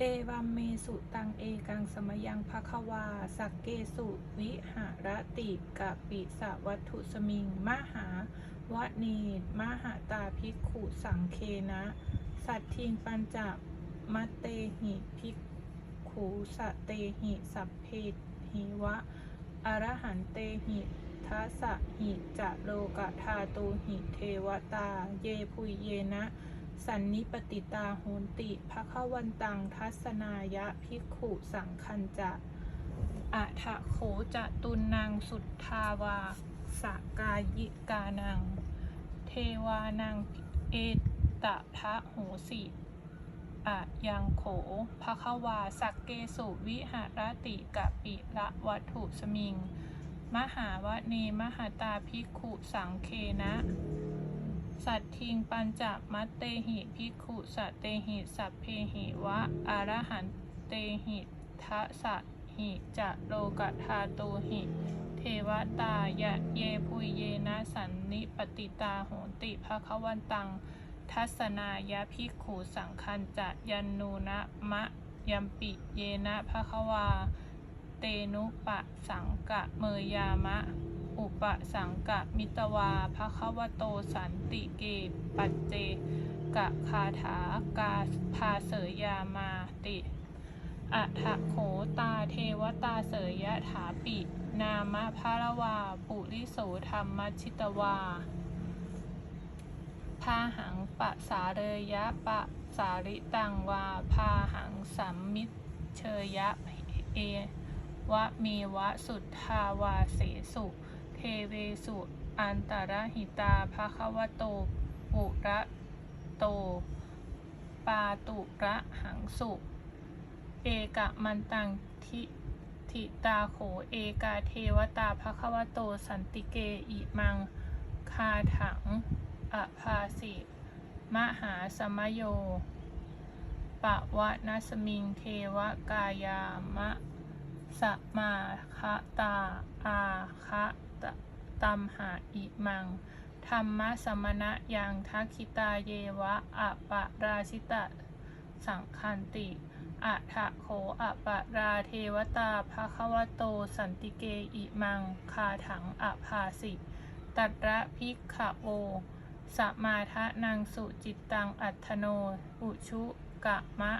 เอวัมเมสุตังเอกังสมยังภควา สักเกสุวิหารติกะปิสวัตถุสมิง มหาวะเนมหาตาภิกขุสังเคนะ สัตทิงปัญจมัตเตหิภิกขุสเตหิสัพเพหิวะอรหันเตหิทัสสหิจะโลกะธาตูหิเทวตา เยพุยเยนะ สันนิปติตาโหนติภะคะวันตังทัศนายะภิกขุสังคันจะอะทะโขจะตุนนางสุทธาวาสกายิกานัง เทวานังเอตทะโหสิอะยังโขภะควาสักเกสุวิหารติกะปิละวัตถุสมิง มหาวเนมหาตาภิกขุสังเคนะ สัตทิงปัญจมัตเตหิภิกขุสัตเตหิสัพเพหิวะอรหันเตหิทะสะหิจะโลกธาโตหิ เทวตายะเยพุยเยนะสันนิปติตาโหติภะควันตัง ทัศนายะภิกขุสังคันจะยันนูนะมะยัมปิเยนะภะควา เตนุปะสังกะเมยามะ อุปสังกะมิตวาภคะวโตสันติเกปัจเจกะคาถากาพาเสยยามาติอัฐโขตาเทวตาเสยยะถาปิ นามะพารวา ปุริโสธรรมชิตวาพาหังปะสาเรยะปะสาริตังวาพาหังสัมมิเชยะเอวะเมวะสุทธาวาเสสุ เทเวสุ อันตรหิตาภควโต ปุระโต ปาตุระหังสุ เอกะมันตังทิทิตาโข เอกาเทวตาภควโต สันติเกอิมัง คาถังอภาสิมหาสมโยปะวะนัสมิงเทวกายามะ สมาคะตา อาคะตตัมหาอิมัง ธรรมะสมณะยังทักขิตาเยวะอะปะราชิตะสังคันติอะทะโขอะปะราเทวตาภควโต สันติเกอิมัง คาถังอะภาสิตัตระพิกขโวสมาทะนังสุจิตตังอัตถโน อุชุกะมะ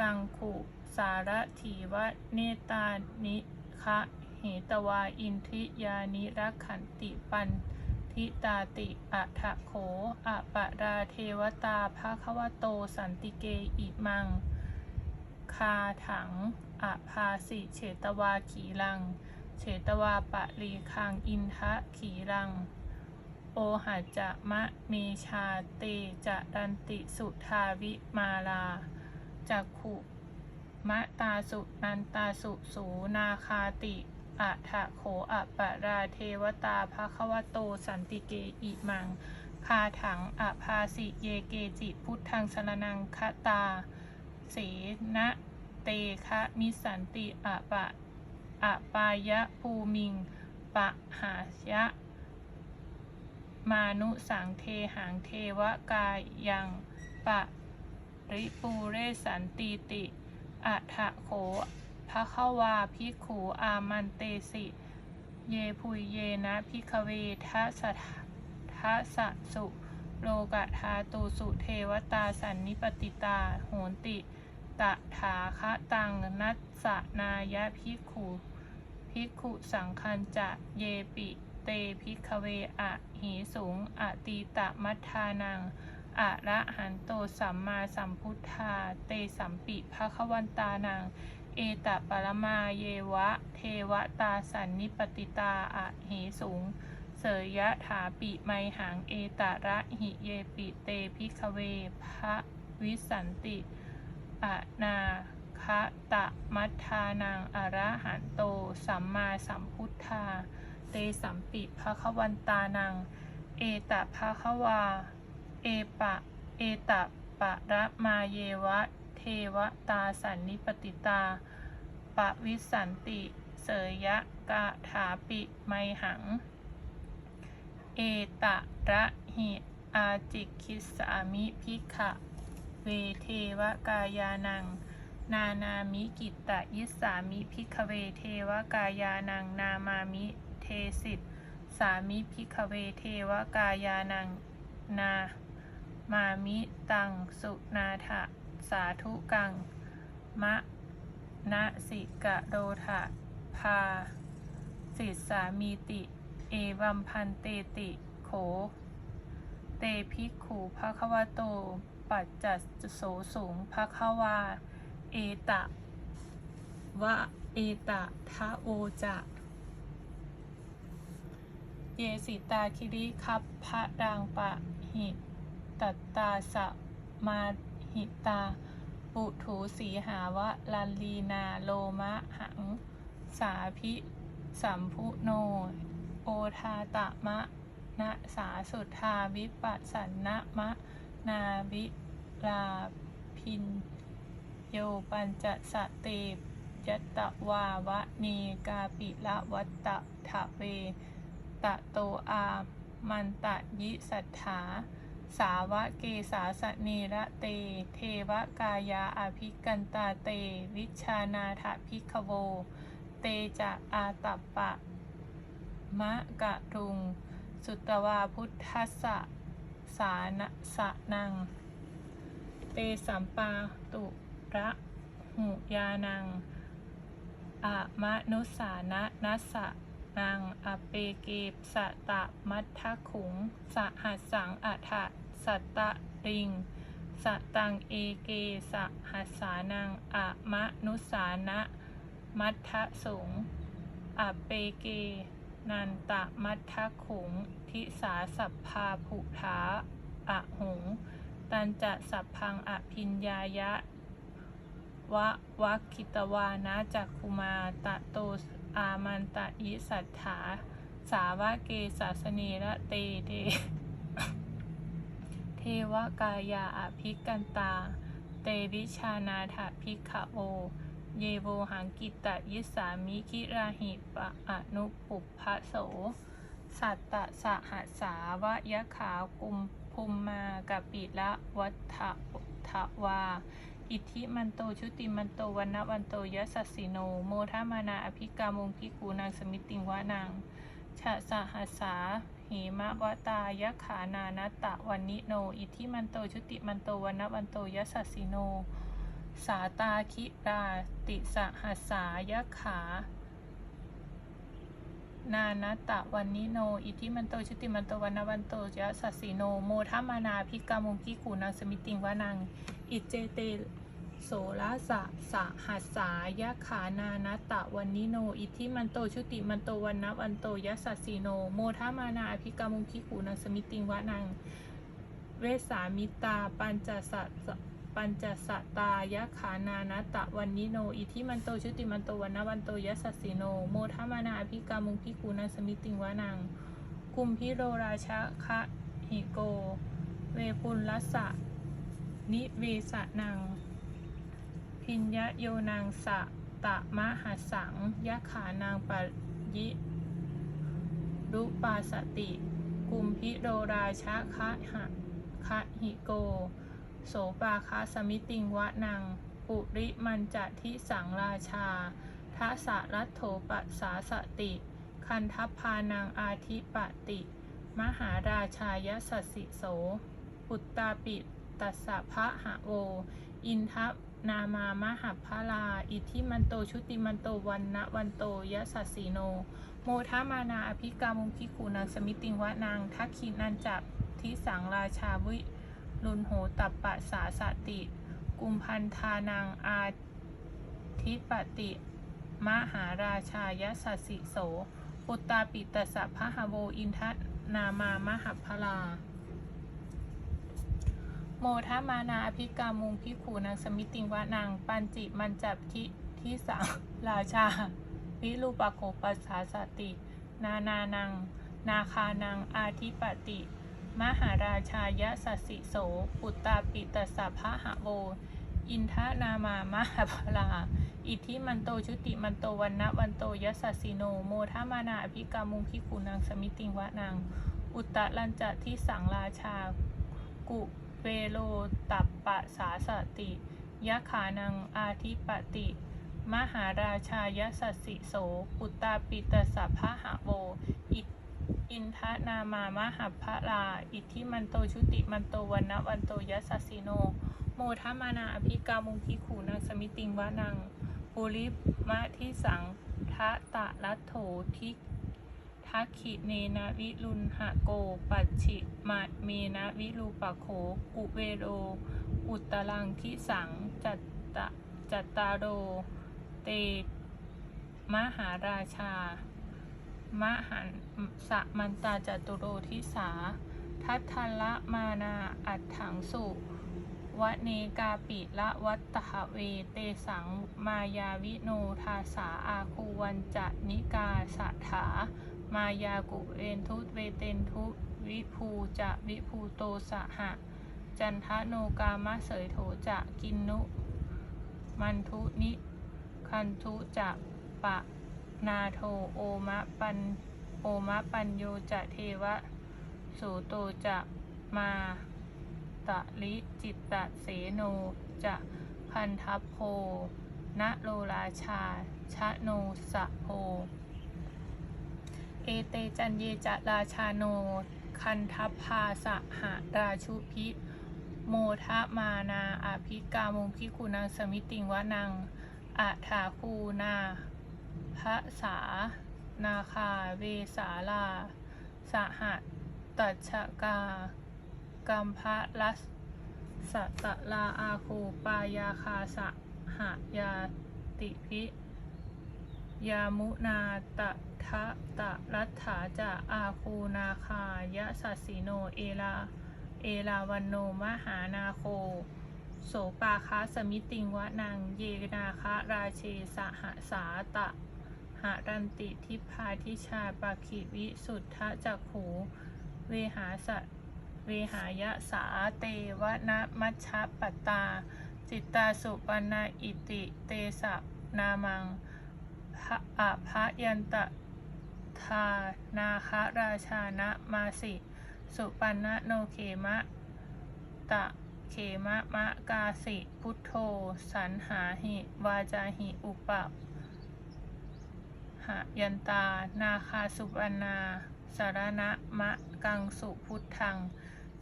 กังขุ สารถีวะเนตานิคะเหตวาอินทิยานิรักขันติปันทิตาติอัฐโขอะปะราเทวตาภาควโตสันติเกอิมัง คาถังอะภาสิเฉตวาขีลัง เฉตวาปะรีคังอินทะขีลัง โอหัจจะมะเมชาเตจะดันติสุทาวิมาลาจักขุ มะตาสุนันตาสุสูนาคาติอะทะโขอะปะราเทวตาภควโตสันติเกอิมัง คาถังอะภาสิเยเกจิพุทธังสรนังคตา เสนะเตคะมิสันติอะปะอะปายะภูมิง ปะหายะ มานุสังเทหังเทวกายยัง ปะริปูเรสันติติ อัฐะโขภะคะวาพิขูอามันเตสิ เยพุยเยนะพิกเวทัสทัสสุ โลกะธาตุสุเทวตาสันนิปติตา โหนติตะถาคะตังนัสสะนายะพิขุพิกขุสังคันจะเยปิ เตพิกเวอะหีสูงอะตีตะมัทธานัง อะระหันโตสัมมาสัมพุทธา เตสัมปิภะควันตานังเอตปรมาเยวะ เทวตาสันนิปติตาอะเหสูง เสยยะถาปิไมหังเอตระหิเยปิเตพิกเวภะวิสันติอะนาคะตะมัทธานังอระหันโต สัมมาสัมพุทธา เตสัมปิภะควันตานัง เอตภะควา เอปะ เอตะปะระมาเยวะ เทวตาสันนิปติตา ปะวิสันติ เสยยะกะถาปิไมหัง เอตะระหิอาจิกิสามิพิขะ เวเทวกายานัง นานามิกิตตยิสามิพิกเวเทวกายานัง นามามิเทสิตสามิพิกเวเทวกายานัง นา มามิตังสุนาถะสาธุกัง มะนะสิกะโดทะพาสิสามีติ เอวัมพันเตติโข เตภิกขุภะคะวะโต ปัจจัสโสสูงภะคะวา เอตะวะเอตะทะโอจะเยสิตาคิริคับพพะดังปะหิ ตัตตาสะมาหิตา ปุถูสีหาวะลันลีนาโลมะหัง สาพิสัมพุโน โอทาตะมะนะสาสุทธาวิปัสสันนะมะ นาวิลาพินโยปัญจสะเตยัตตะวาวะเนกาปิละวัตตะทะเว ตะโตอา มันตะยิสัทธา สาวะเกสาสเนระเต เทวกายาอภิกันตาเต วิชานาถพิกโว เตจะอาตัปปะ มะกะรุง สุตวาพุทธัสสะสานะสะนัง เตสัมปาตุระหุยานังอะมะนุสานะนัสสะ นังอเปเกปสตะมัททะขุง สหัสสังอัฏฐสัตตะริง สตังเอเกสหัสสานังอะมะนุสานะมัททะสงอเปเก นันตะมัททะขุง ทิสาสัพพาภุถาอะหงตันจะสัพพังอภิญญายะวะวัคคิตวานะจักคุมาตะโต อามันตะอิสัทธา สาวะเกสาสเนระเตเตเทวกายาอภิกันตา เตวิชานาถพิกขโวเยโวหังกิตตยิสามิคิราหิปะอนุปุพะโส สัตตะสหัสาวะยะขากุมภูมมากะปิละวัฏทวา อิทธิมันโตชุติมันโตวันนะวันโตยะสัสสิโน โมทามานาอภิกามุงพิกูนางสมิติงวะนางชะสหัสาเหมะวตายะขานานตะวันนิโน อิทธิมันโตชุติมันโตวันนะวันโตยะสัสสิโน สาตาคิราติสหัสายะขานานัตะวันนิโน อิทธิมันโตชุติมันโตวันนวันโตยะสัสสิโน โมทามานาพิกามุงพิกูนางสมิติงวะนาง อิเจเตโสรสะสะหัสสายะขานานัตตะวันนิโน อิทธิมันโตชุติมันโตวันนะวันโตยะสัสสีโน โมทามานาอภิกามุขิกูนังสมิติงวะนัง เวสามิตา ปัญจสัตปัญจสตตายะขานานัตะวันนิโน อิทิมันโตชุติมันโตวันนะวันโตยะสัสสีโน โมทามานาอภิกามุขิกูนังสมิติงวะนังกุมพิโรราชะคะหิโก เวปุลลัสสะ นิเวสนัง พิญญโยนางสะตะมะหัสังยะขานางปะยิรุปาสติ กุมพิโรราชะคะหะคะหิโก โสปาคะสมิติงวะนังปุริมันจะทิสังราชาทัสสะรัตโถปัสสาสติ คันทัพพานังอาทิปติ มหาราชายสัสสิโส ปุตตาปิ ตัสสะพระหะโวอินทะนามามหาพลา อิทิมันโตชุติมันโตวันนะวันโตยะสัสสีโน โมทามานาอภิกามุงคิกูนางสมิติวะนางทักขินันจับทิสังราชาวิรุนโหตัปปะสาสติ กุมพันธานางอาทิปติ มหาราชายสัสสิโสปุตตาปิตสะพะหะโวอินทนามามหาพลา โมทามานาอภิกามุงพิขูนางสมิติงวะนางปัญจิมันจับทิที่สังราชา วิรูปโคปัสสาสติ นานานัง นาคานังอาทิปติ มหาราชายะสัสสิโส ปุตตาปิตสะพะหะโว อินทะนามามหาพลา อิทธิมันโตชุติมันโตวันนะวันโตยะสัสสิโน โมทามานาอภิกามุงพิขูนางสมิติงวะนางอุตตะลันจะที่สังราชากุ เวโลตัปปะสาสติยะขานังอาทิปติ มหาราชายสัสสิโส ปุตตาปิตสัพพะหะโวอิอินทะนามามหัพพะลาอิทธิมันโตชุติมันโตวันนวันโตยัสสสสิโน โมทมานาอภิกามุงพิขูนางสมิติงวะนังปุริมะทิสังทะตะรัตโถทิ ทักขิเนนะวิรุณหะโก ปัจฉิมะเมนะวิรูปะโข กุเวโร อุตตรังทิสัง จัตตะจัตตาโร เต มหาราชา มหันสะมันตาจตุโรทิสา ทัททัละมานาอัฏฐังสุวเนกาปิละวัตตหเวเตสัง มายาวิโนทาสาอาคูวันจะนิกาสัถา มายากุเอนทุเวเตนทุวิภูจะวิภูโตสหะ จันทโนกามะเสยโถจะกินนุ มันทุนิคันทุจะปะนาโทโอมะปันโอมะปัญโยจะเทวะสูโตจะมาตะลิจิตตะเสโนจะพันทัพโพนะโลราชาชะโนสะโพ เอเตจันเยจะราชาโน คันทัพพาสหาราชุพิโมทะมานาอาภิกามุงพิกุนังสมิติงวะนังอาถาคูนาพระสา นาคาเวสาลา สหตัชกากัมพะลัสสะตะลาอาคูปายาคาสะหายาติพิ ยามุนาตะทะตะรัฐาจะอาคูนาคายะสัสสิโนเอลาเอลาวันโนมหานาโค โสปาคะสมิติงวะนางเยนาคะราเชสหสาตะหารันติทิพาทิชาปาคิวิสุทธจักขูเวหาสะเวหายะสาเตวะนะมัชฌะปตา จิตตาสุปนาอิติเตสะนามัง อะพะยันตะทานาคราชานะมาสิ สุปันนะโนเขมะ ตะเขมะมะกาสิ พุทโธ สันหาหิ วาจาหิ อุปะหะยันตา นาคาสุปันนาสารณะมะกังสุพุทธัง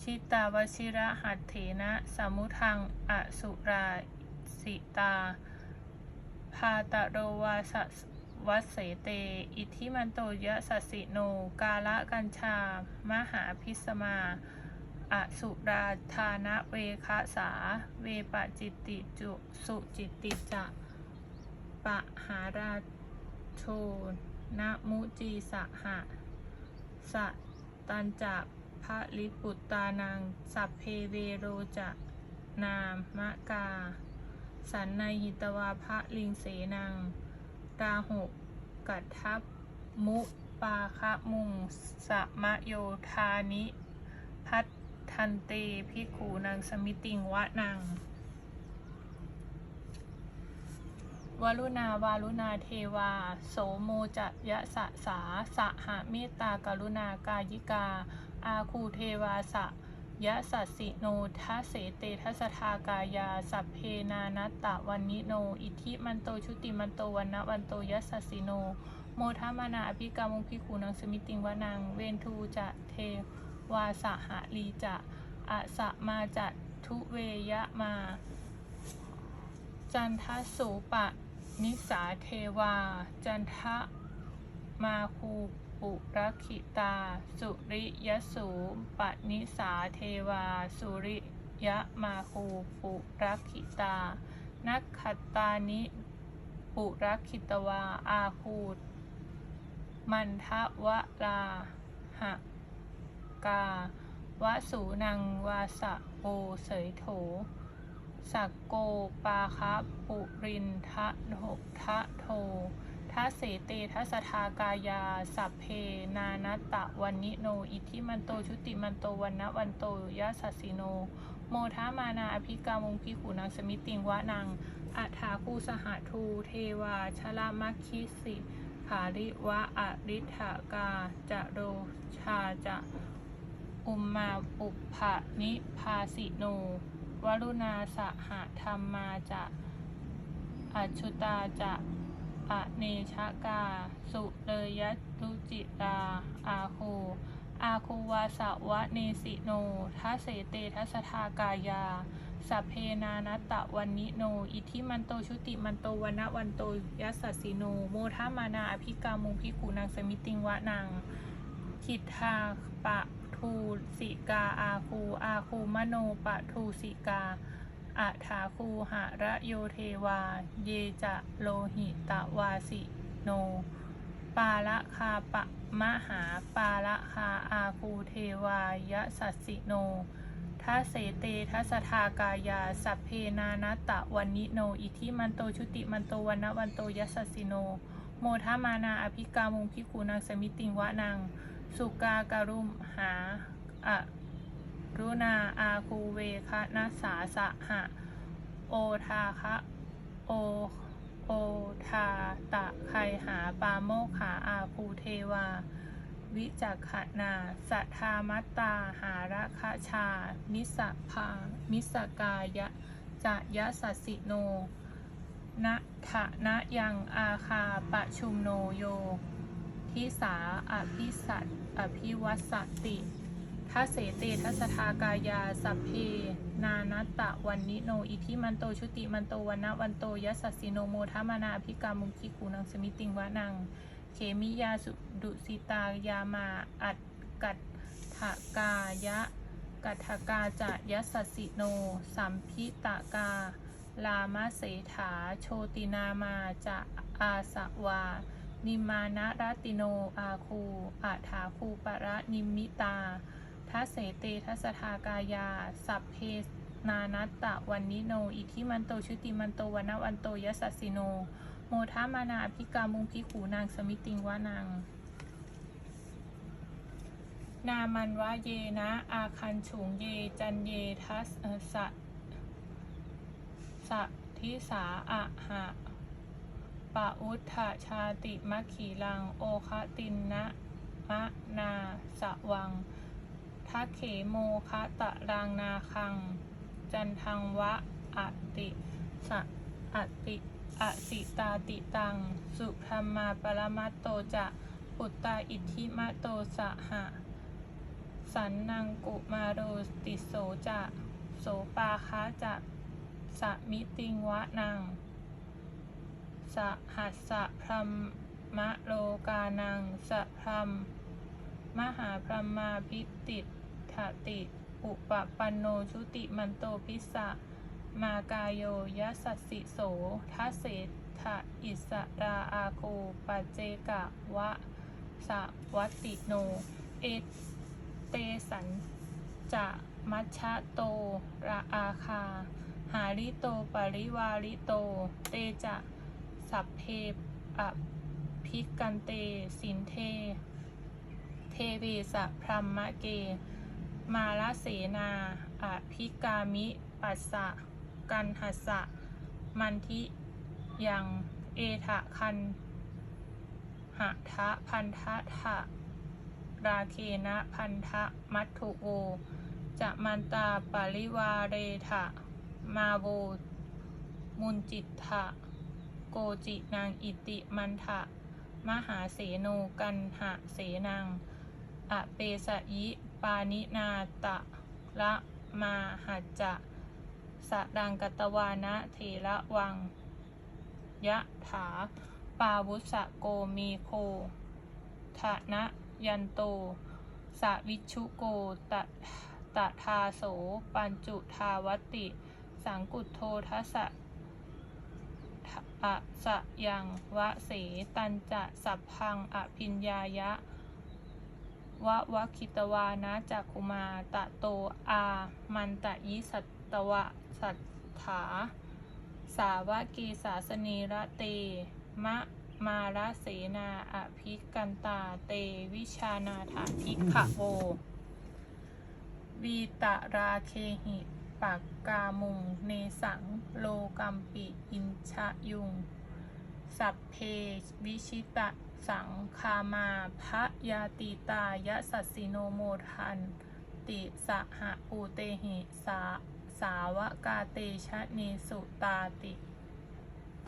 ชิตาวชิระหัตเถนะ สมุทัง อสุราสิตา พาตะโรวาสวัสเสเต อิทธิมันโตยะสัสิโน กาละกัญชา มหาพิสมา อสุราธานะเวคะสา เวปจิตติจุสุจิตติจะปะหาราโชนะมุจีสหะสะตันจะพระลิปุตตานัง สัพเพเวโรจะนามะกา สันในหิตวาพระลิงเสนัง ตาหกกัดทับมุปาคะมุงสะมะโยธานิ พัททันเตพิขูนางสมิติงวะนางวรุณาวารุณาเทวา โสโมจะยะสะสา สะหะเมตตากรุณากายิกา อาคูเทวาสะ ยะสัสสิโนทัสเสเตทัสทากายา สัพเพนานัตตะวันนิโน อิทิมันโตชุติมันโตวันนะวันโตยะสัสิโน โมทามานาอภิกามุงพิขูนังสมิติงวนัง เวนทูจะเทวาสหะลีจะอะสะมาจะทุเวยะมา จันทสูปะนิสาเทวา จันทะมาคูป รักขิตา สุริยสูปนิสาเทวา สุริยะมาคูปุรักิตา นักขตานิ ปุรักิตวา อาคูมันทะวะลาหะกาวสูนังวาสะโอเสยโถ สักโกปาคะปุรินทะโถทะโท ทัสเสเตทัสทากายา สัพเพ นานัตตะวันนิโน อิทิมันโต ชุติมันโตวันนะวันโตยะสัสสิโน โมทามานาอภิกามุงพิขูนางสมิติงวะนางอัฐาคูสหทูเทวาชลามัคคิสิภาริวะอริธากาจะโรชาจะอุมมาปุพะนิพาสิโน วรุณาสหธรรมาจะอัจฉุตาจะ อเนชกา สุเลยยตุจิตา อาคูอาคูวาสวะเนสิโนทัสเสเตทัสทากายา สัพเพนานัตตะวันนิโน อิทิมันโตชุติมันโตวันะวันโตยัสสิโน โมทามานาอภิกามุงพิกุนางสมิติงวะนางคิทาปะทูสิกาอาคูอาคูมโนปะทูสิกา อัฐาคูหะระโยเทวา เยจะโลหิตวาสิโน ปาละคาปะมหาปาละคาอาคูเทวายะสัสสิโนทัสเสเตทัสทากายา สัพเพนานัตตะวันนิโน อิทิมันโตชุติมันโตวันนะวันโตยัสสสสิโน โมทามานาอภิกามุงพิกูนางสมิติงวะนางสุกาการุมหาอะ รุณาอาคูเวคะนัสสาสะหะ โอทาคะโอโอทาตะไคหาปาโมขาอาคูเทวา วิจักขนา สัทธามัตตาหาระคชามิสภามิสกายะจะยะสัสิโนนะทะนะยังอาคาปะชุมโนโย ทิสาอภิสัตอภิวัสติ ทัสเสเตทัสทากายา สัพเพ นานัตตะวันนิโน อิทิมันโตชุติมันโตวันนะวันโตยัสสสสิโนโมทามานาภิกามุขิคูนังสมิติงวะนัง เขมิยาสุดุสิตายามาอัดกัตถกายะ กัตถกาจะยัสสสสิโน สัมพิตกา ลามะเสถา โชตินามาจะอาสวานิมานะรติโนอาคูอาถาคูปะระนิมิตา ทัสเสเตทัสทากายา สัพเพนานัตตะวันนิโน อิทิมันโตชุติมันโตวันวันโตยสสสสิโน โมทามานาอภิกามุงพิขูนางสมิติงวะนางนามันวะเยนะ อาคันฉุงเย จันเยทัสสะสะทิสาอะหะปะอุทธชาติมัคขีลัง โอคะตินนะมะนาสะวัง ทัคเขโมคะตะรังนาคัง จันทังวะอติสะอติอสิตาติตัง สุธรรมาปรมัตโตจะปุตตาอิทธิมะโตสะหะ สันนังกุมาโรติโสจะโสปาคะจะสะมิติงวะนังสหัสสะพรหมะโลกานังสะพรม มหาพรหมาพิติถติ อุปปันโนชุติมันโตพิสะ มากายโยยัสสสสิโสทัสเสทะอิสราอาโคปเจกะวะสะวัติโน เอเตสันจะมัชชะโตระอาคา หาริโตปริวาริโต เตจะสัพเพอภิกันเตสินเท เทเวสะพรหมะเก มาลเสนาอภิกามิ ปัสสะ กันหัสสะ มันทิยังเอทะคันหะทะพันทะทะราเคนะพันธะมัตถุโวจะมันตาปริวาเรทะมาโวมุนจิตทะโกจินางอิติมันทะมหาเสโนกันหะเสนัง อเปสยิปานินาตะละมาหัจจะสะดังกตวานะเทระวัง ยะถา ปาวุสะโกมีโคทะนะยันโต สะวิชุโกตะตะทาโส ปัญจุทาวติ สังกุโททัสสะทะอะสะยังวะเส ตันจะสัพพังอภิญญายะ วะวะคิตวานะจักคุมาตะโตอามันตะยิสัตตวะสัทถา สาวะเกสาสเนระเต มะมาราเสนาอภิกันตาเตวิชานาถาภิกขโววีตราเคหิปักกามุงเนสังโลกัมปิอินชะยุง สัพเพวิชิตะ สังคามาพระยาติตายะสัสสิโนโมทันติสหะปูเตหิสาสสาวกาเตชะเนสุตาติ